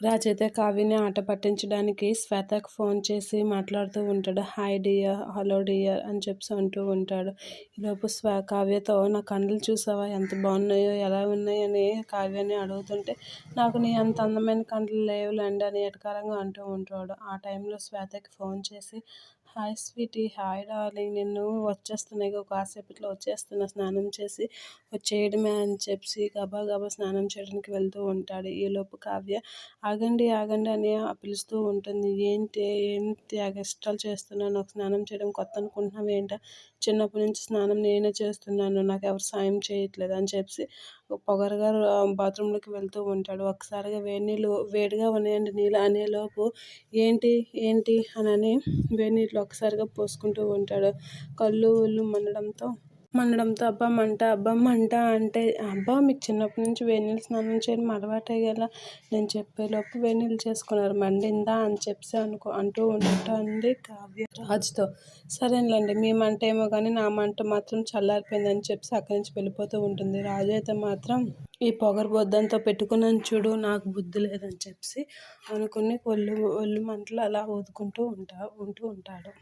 రాజ్ అయితే కావ్యని ఆట పట్టించడానికి శ్వేతకు ఫోన్ చేసి మాట్లాడుతూ ఉంటాడు. హాయ్ డియర్ హలో డియర్ అని చెప్పి అంటూ ఉంటాడు. ఈలోపు స్వా కావ్యతో నా కళ్ళు చూసావా? ఎంత బాగున్నాయో ఎలా ఉన్నాయని కావ్యని అడుగుతుంటే నాకు నీ అంత అందమైన కండ్లు లేవులేండి అని ఎటకారంగా అంటూ ఉంటాడు. ఆ టైంలో శ్వేతకి ఫోన్ చేసి హాయ్ స్వీటీ హాయ్ డార్లింగ్ నిన్ను వచ్చేస్తున్నాయి కాసేపట్లో వచ్చేస్తున్నా స్నానం చేసి వచ్చేయడమే అని చెప్పి గబా గబా స్నానం చేయడానికి వెళ్తూ ఉంటాడు. ఈలోపు కావ్య ఆగండి ఆగండి అని పిలుస్తూ ఉంటుంది. ఏంటి ఏంటి ఇష్టాలు చేస్తున్నాను నాకు స్నానం చేయడం కొత్త అనుకుంటున్నావు ఏంటా? చిన్నప్పటి నుంచి స్నానం నేనే చేస్తున్నాను నాకు ఎవరు సాయం చేయట్లేదు అని చెప్పి పొగరుగా బాత్రూంలోకి వెళ్తూ ఉంటాడు. ఒకసారిగా వేడి నీళ్ళు వేడిగా ఉన్నాయండి నీళ్ళు అనేలోపు ఏంటి ఏంటి అని వేడి నీళ్ళు ఒకసారిగా పోసుకుంటూ ఉంటాడు. కళ్ళు ఒళ్ళు మండడంతో మండడంతో అబ్బా మంట అబ్బా మంట అంటే అబ్బా మీకు చిన్నప్పటి నుంచి వేడి స్నానం చేయడం అలవాటే కదా. నేను చెప్పేలోపు వేడి చేసుకున్నారు. మండిందా అని చెప్పి అనుకో అంటూ ఉంటుంది కావ్య. రాజుతో సరేనండి మీ మంట ఏమో కానీ నా మంట మాత్రం చల్లారిపోయిందని చెప్పి అక్కడి నుంచి వెళ్ళిపోతూ ఉంటుంది. రాజు అయితే మాత్రం ఈ పొగరు బొద్దంతా పెట్టుకున్నాను చూడు నాకు బుద్ధి లేదని చెప్పి అనుకుని ఒళ్ళు ఒళ్ళు మంటలు అలా ఊదుకుంటూ ఉంటా ఉంటూ ఉంటాడు.